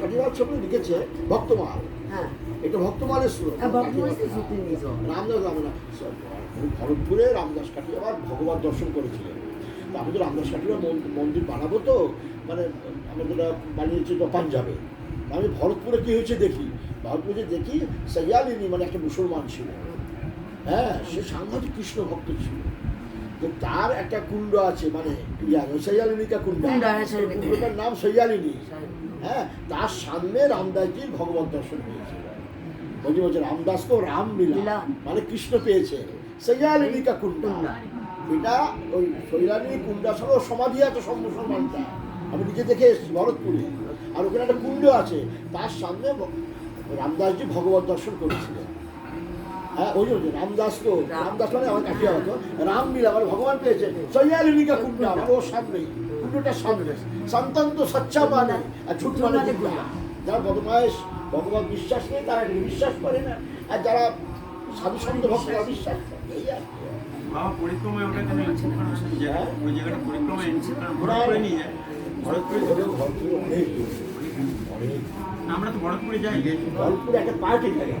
কাঠিয়ার ছবি লিখেছে ভক্তমাল। হ্যাঁ। এটা ভক্তমালের শ্লোক হ্যাঁ। রামদাস রামদাস ভরতপুরে রামদাস কাঠিয়াবার ভগবান দর্শন করেছিলেন। আমি তো রামদাস কাঠিয়ার মন্দির বানাবো তো মানে আমাদের বানিয়েছে তো পাঞ্জাবে। আমি ভরতপুরে কী হয়েছে দেখি। ভরতপুরে দেখি সৈয়ালিনী মানে একটা মুসলমান ছিল। হ্যাঁ সে সাংঘাতিক কৃষ্ণ ভক্ত ছিল। তো তার একটা কুণ্ড আছে মানে ইয়া সৈয়ালিনীকা কুণ্ড। হ্যাঁ, সৈয়ালিনী। কুণ্ডটার নাম সৈয়ালিনী। হ্যাঁ তার সামনে রামদাসজির ভগবত দর্শন হয়েছে। বলছি বলছে রামদাসকেও রাম মিলা। মানে কৃষ্ণ পেয়েছে। সৈয়ালিকা কুণ্ড। কুণ্ডা। এটা ওই সৈয়ালিনী কুণ্ডার সঙ্গে সমাধি আছে সব মুসলমানটা আমি নিজে দেখে এসেছি ভরতপুরে। আর ওখানে একটা কুণ্ড আছে। তার সামনে রামদাসজি ভগবত দর্শন করেছিলেন। হ্যাঁ ওই জন্য রামদাস তো রামদাস মানে আমার কাটিয়া হতো রাম মিলা মানে ভগবান পেয়েছে। সৈয়ালিনীকা কুণ্ড মানে ওর সামনেই কুণ্ডটার সামনে সন্তান তো সচ্চা মানে আর ঝুট মানে কুণ্ডা। যারা বদমায়েশ ভগবান বিশ্বাস নেই তারা বিশ্বাস করে না। আর যারা সাধু সন্ত ভক্তরা বিশ্বাস করে এই আর বাবা পরিক্রমায় ওটা কেন ইচ্ছে কারণ ওই জায়গাটা পরিক্রমায় ইচ্ছে কারণ ভরতপুরে নিয়ে যায়। ভরতপুরে অনেক অনেক। আমরা তো ভরতপুরে যাই। ভরতপুরে একটা পার্টি থাকে।